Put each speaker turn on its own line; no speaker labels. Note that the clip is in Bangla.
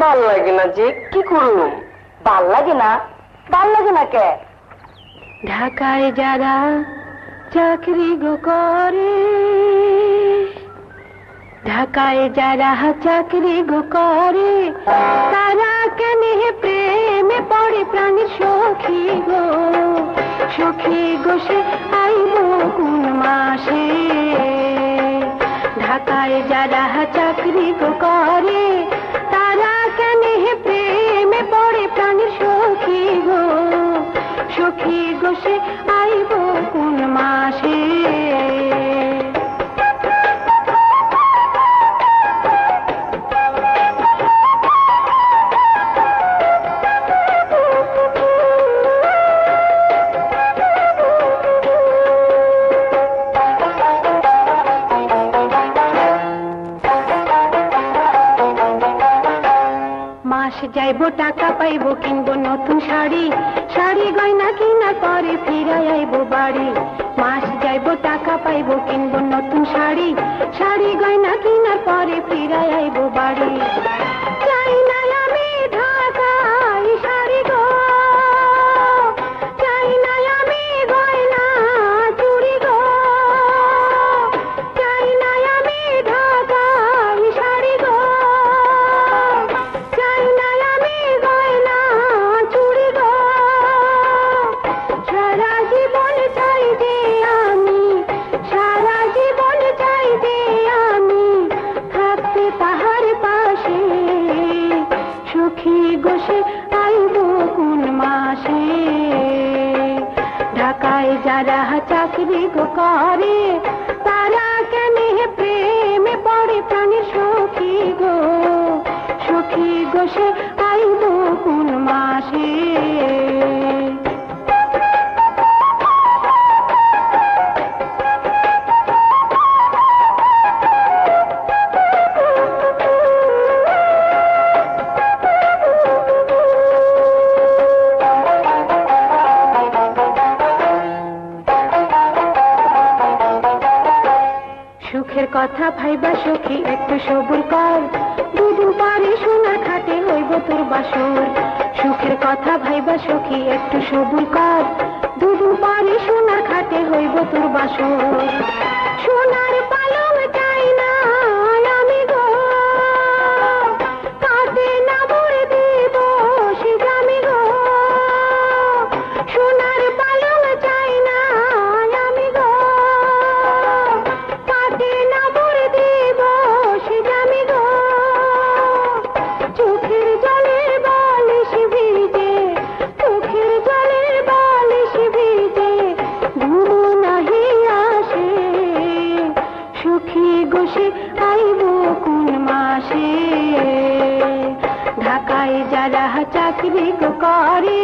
ভালো লাগে না যে, কি করুম?
ভালো লাগে না? ভালো লাগে না কে?
ঢাকায় যারা চাকরি গো করে, ঢাকায় যারা চাকরি গো করে, তারা কেন প্রেমে পড়ে প্রাণীর সখী গো? সখী গো সে আইব কোন মাসে? ঢাকায় যারা চাকরি গো করে সখী যাইব, টাকা পাইব, কিনবো নতুন শাড়ি। শাড়ি গয়না কিনা পরে ফিরাই আইব বাড়ি। মাস যাইব, টাকা পাইব, কিনবো নতুন শাড়ি। শাড়ি গয়না কিনার পরে ফিরাই আইব বাড়ি। যারা চাকরি গো করে, তারা কেন প্রেমে পড়ে প্রাণী সখী গো? সখী গোসে আইব কোন মাসে? কথা ভাইবা সখী, একটু সবুর কর। দুদিন পরে সোনা খাটে হইব তোর বাসর। সুখের কথা ভাইবা সখী, একটু সবুর কর। দুদিন পরে সোনা খাটে হইব তোর বাসর। সোনার পালং মাসে ঢাকায় যারা চাকরি গো করে